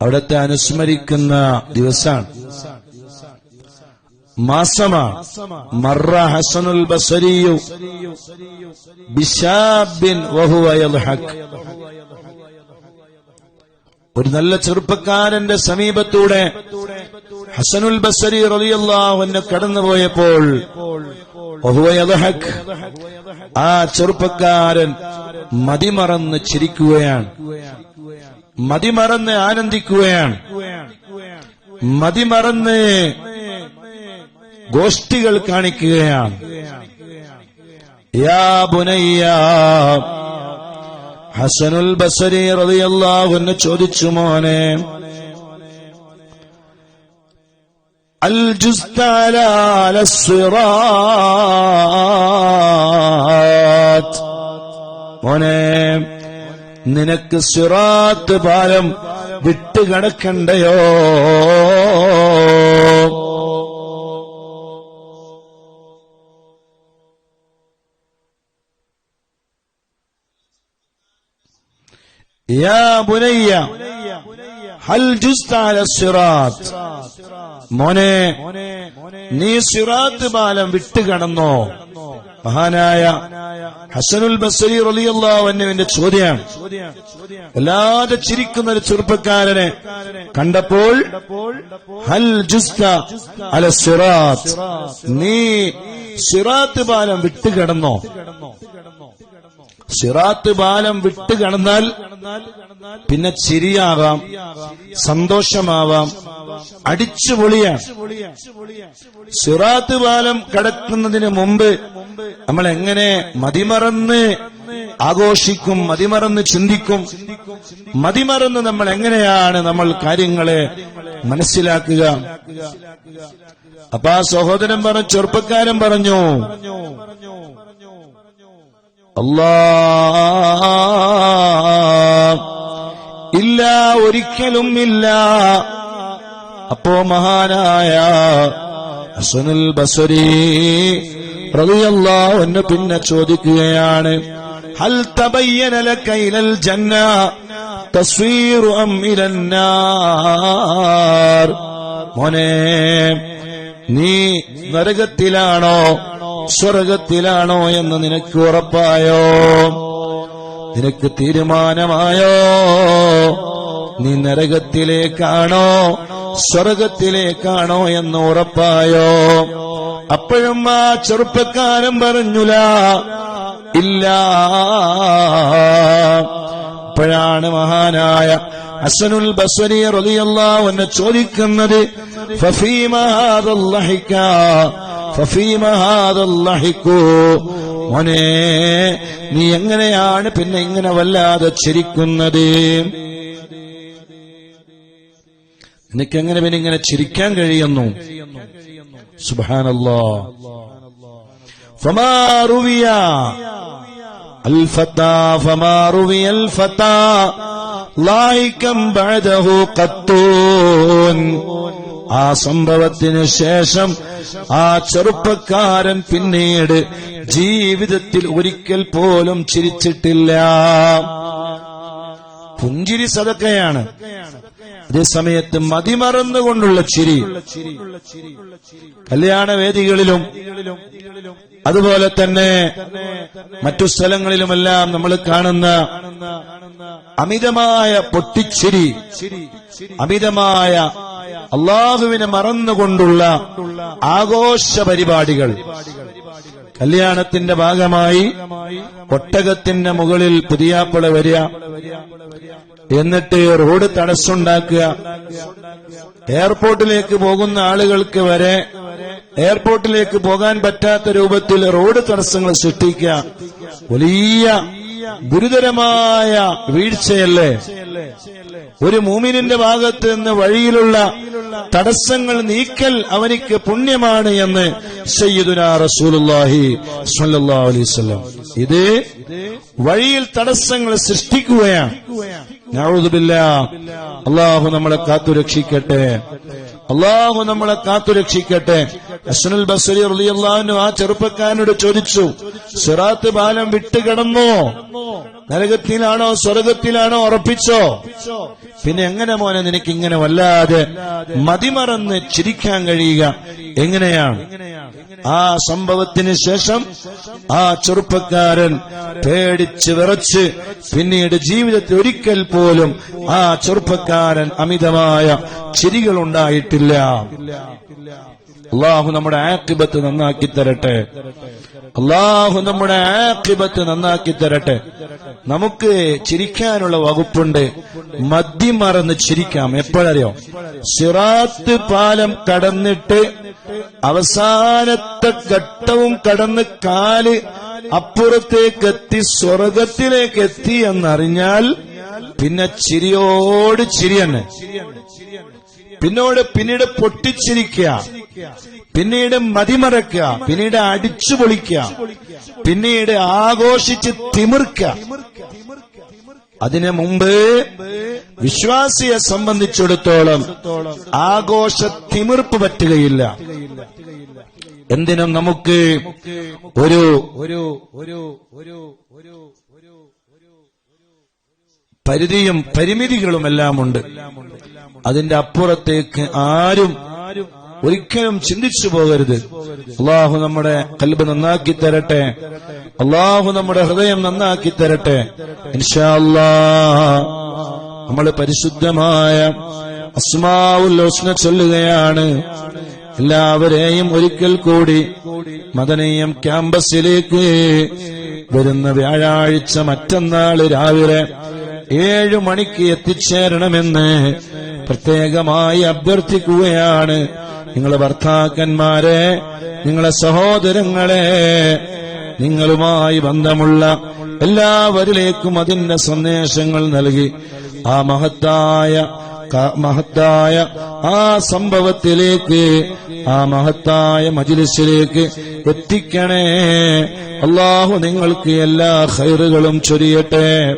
അവിടത്തെ അനുസ്മരിക്കുന്ന ദിവസാണ്. മാസമാണ്. മറ ഹസനുൽ ബസരിയു യദ്ഹക്. ഒരു നല്ല ചെറുപ്പക്കാരന്റെ സമീപത്തൂടെ ഹസനുൽ ബസരി റളിയല്ലാഹുവിന് കടന്നുപോയപ്പോൾ ആ ചെറുപ്പക്കാരൻ മതിമറന്ന് ചിരിക്കുകയാണ്. മതിമറന്ന് ആനന്ദിക്കുകയാണ്. മതിമറന്ന് ഗോഷ്ഠികൾ കാണിക്കുകയാണ്. യാ ബുനയ്യ ഹസനുൽ ബസരി റളിയല്ലാഹു ചോദിച്ചു മോനെ الجزت على على الصراط മോനെ നിനക്ക് സിറാത്ത് പാലം വിട്ടുകിടക്കണ്ടയോ യാ ബുനയ്യ ഹൽ സിറാത്ത്. മോനെ നീ സിറാത്ത് പാലം വിട്ടുകടന്നോ മഹാനായ ഹസനുൽ ബസരി റളിയല്ലാഹുവിന്റെ ചോദ്യമാണ് വല്ലാതെ ചിരിക്കുന്ന ഒരു ചെറുപ്പക്കാരനെ കണ്ടപ്പോൾ ഹൽ ജുസ്ത അല സിറാത്ത്. നീ സിറാത്ത് ബാലം വിട്ടുകിടന്നോ സിറാത്ത് പാലം വിട്ടുകിടന്നാൽ പിന്നെ ചിരിയാവാം സന്തോഷമാവാം അടിച്ചുപൊളിയാണ് സിറാത്ത് പാലം കടക്കുന്നതിന് മുമ്പ് നമ്മൾ എങ്ങനെ മതിമറന്ന് ആഘോഷിക്കും മതിമറന്ന് ചിന്തിക്കും മതിമറന്ന് നമ്മൾ എങ്ങനെയാണ് നമ്മൾ കാര്യങ്ങളെ മനസ്സിലാക്കുക? അപ്പൊ ആ സഹോദരൻ പറഞ്ഞു ചെറുപ്പക്കാരൻ പറഞ്ഞു അല്ലാ ഒരിക്കലും ഇല്ല. അപ്പോ മഹാനായ ഹസനുൽ ബസരി ഒന്ന് പിന്നെ ചോദിക്കുകയാണ് ഹൽ തബയ്യന ലക ജന്ന തസ്വീറു അം മോനെ നീ നരകത്തിലാണോ സ്വർഗത്തിലാണോ എന്ന് നിനക്ക് ഉറപ്പായോ? നിനക്ക് തീരുമാനമായോ? നീ നരകത്തിലേക്കാണോ സ്വർഗത്തിലേക്കാണോ എന്ന് ഉറപ്പായോ? അപ്പോഴും ആ ചെറുപ്പക്കാരൻ പറഞ്ഞുല ഇല്ല. അപ്പോഴാണ് മഹാനായ ഹസനുൽ റളിയല്ലാഹു അൻഹു ചോദിക്കുന്നത് മോനെ നീ എങ്ങനെയാണ് പിന്നെ ഇങ്ങനെ വല്ലാതെ ചിരിക്കുന്നത്? എനിക്കെങ്ങനെ പിന്നെ ഇങ്ങനെ ചിരിക്കാൻ കഴിയുന്നു? സുബാനല്ലോ ആ സംഭവത്തിന് ശേഷം ആ ചെറുപ്പക്കാരൻ പിന്നീട് ജീവിതത്തിൽ ഒരിക്കൽ പോലും ചിരിച്ചിട്ടില്ല. പുഞ്ചിരി സതക്കയാണ് അതേസമയത്ത് മതിമറന്നുകൊണ്ടുള്ള ചിരി. കല്യാണ വേദികളിലും അതുപോലെ തന്നെ മറ്റു സ്ഥലങ്ങളിലുമെല്ലാം നമ്മൾ കാണുന്ന അമിതമായ പൊട്ടിച്ചിരി അമിതമായ അള്ളാഹുവിനെ മറന്നുകൊണ്ടുള്ള ആഘോഷ പരിപാടികൾ. കല്യാണത്തിന്റെ ഭാഗമായി ഒട്ടകത്തിന്റെ മുകളിൽ പുതിയാപ്പിള വരിക. എന്നിട്ട് റോഡ് തടസ്സമുണ്ടാക്കുക എയർപോർട്ടിലേക്ക് പോകുന്ന ആളുകൾക്ക് വരെ എയർപോർട്ടിലേക്ക് പോകാൻ പറ്റാത്ത രൂപത്തിൽ റോഡ് തടസ്സങ്ങൾ സൃഷ്ടിക്കുക. വലിയ ഗുരുതരമായ വീഴ്ചയല്ലേ? ഒരു മൂമിനിന്റെ ഭാഗത്ത് നിന്ന് വഴിയിലുള്ള തടസ്സങ്ങൾ നീക്കൽ അവനിക്ക് പുണ്യമാണ് എന്ന് സയ്യിദുന റസൂലുള്ളാഹി സ്വല്ലല്ലാഹു അലൈഹി വസല്ലം. ഇത് വഴിയിൽ തടസ്സങ്ങൾ സൃഷ്ടിക്കുകയാണ്. അള്ളാഹു നമ്മളെ കാത്തുരക്ഷിക്കട്ടെ. അള്ളാഹു നമ്മളെ കാത്തുരക്ഷിക്കട്ടെ. അസ്നുൽ ബസരി അള്ളാഹു ആ ചെറുപ്പക്കാരനോട് ചോദിച്ചു സിറാത്ത് പാലം വിട്ടുകിടന്നോ നരകത്തിലാണോ സ്വർഗത്തിലാണോ ഉറപ്പിച്ചോ? പിന്നെ എങ്ങനെ മോനെ നിനക്ക് ഇങ്ങനെ വല്ലാതെ മതിമറന്ന് ചിരിക്കാൻ കഴിയുക? എങ്ങനെയാണ്? ആ സംഭവത്തിന് ശേഷം ആ ചെറുപ്പക്കാരൻ പേടിച്ച് വിറച്ച് പിന്നീട് ജീവിതത്തിൽ ഒരിക്കൽ പോലും ആ ചെറുപ്പക്കാരൻ അമിതമായ ചിരികൾ ഉണ്ടായിട്ടില്ല അള്ളാഹു നമ്മുടെ ആക്കിബത്ത് നന്നാക്കി തരട്ടെ. അള്ളാഹു നമ്മുടെ ആക്കിബത്ത് നന്നാക്കി തരട്ടെ. നമുക്ക് ചിരിക്കാനുള്ള വകുപ്പുണ്ട്. മദ്യം മറന്ന് ചിരിക്കാം. എപ്പോഴറിയോ? സിറാത്ത് പാലം കടന്നിട്ട് അവസാനത്തെ ഘട്ടവും കടന്ന് കാൽ അപ്പുറത്തേക്ക് എത്തി സ്വർഗത്തിലേക്ക് എത്തി എന്നറിഞ്ഞാൽ പിന്നെ ചിരിയോട് ചിരി തന്നെ. പിന്നോട് പിന്നീട് പൊട്ടിച്ചിരിക്കുക. പിന്നീട് മതിമറക്കുക. പിന്നീട് അടിച്ചു പൊളിക്കുക. പിന്നീട് ആഘോഷിച്ച് തിമിർക്കുക. അതിനു മുമ്പ് വിശ്വാസിയെ സംബന്ധിച്ചിടത്തോളം ആഘോഷ തിമിർപ്പ് പറ്റുകയില്ല. എന്തിനും നമുക്ക് ഒരു ഒരു ഒരു ഒരു ഒരു ഒരു പരിധിയും അതിന്റെ അപ്പുറത്തേക്ക് ആരും ഒരിക്കലും ചിന്തിച്ചു പോകരുത്. അള്ളാഹു നമ്മുടെ കൽബ് നന്നാക്കി തരട്ടെ. അള്ളാഹു നമ്മുടെ ഹൃദയം നന്നാക്കി തരട്ടെ. ഇൻഷാ അല്ലാ നമ്മൾ പരിശുദ്ധമായ അസ്മാവുൽ ഹുസ്ന ചൊല്ലുകയാണ്. എല്ലാവരെയും ഒരിക്കൽ കൂടി മദനീയം ക്യാമ്പസിലേക്ക് വരുന്ന വ്യാഴാഴ്ച മറ്റന്നാൾ രാവിലെ ഏഴു മണിക്ക് എത്തിച്ചേരണമെന്ന് പ്രത്യേകമായി അഭ്യർത്ഥിക്കുകയാണ്. നിങ്ങളെ ഭർത്താക്കന്മാരെ നിങ്ങളെ സഹോദരങ്ങളെ നിങ്ങളുമായി ബന്ധമുള്ള എല്ലാവരിലേക്കും അതിന്റെ സന്ദേശങ്ങൾ നൽകി ആ മഹത്തായ മഹത്തായ ആ സംഭവത്തിലേക്ക് ആ മഹത്തായ മജിലിസിലേക്ക് എത്തിക്കണേ. അള്ളാഹു നിങ്ങൾക്ക് എല്ലാ ഹൈറുകളും ചൊരിയട്ടെ.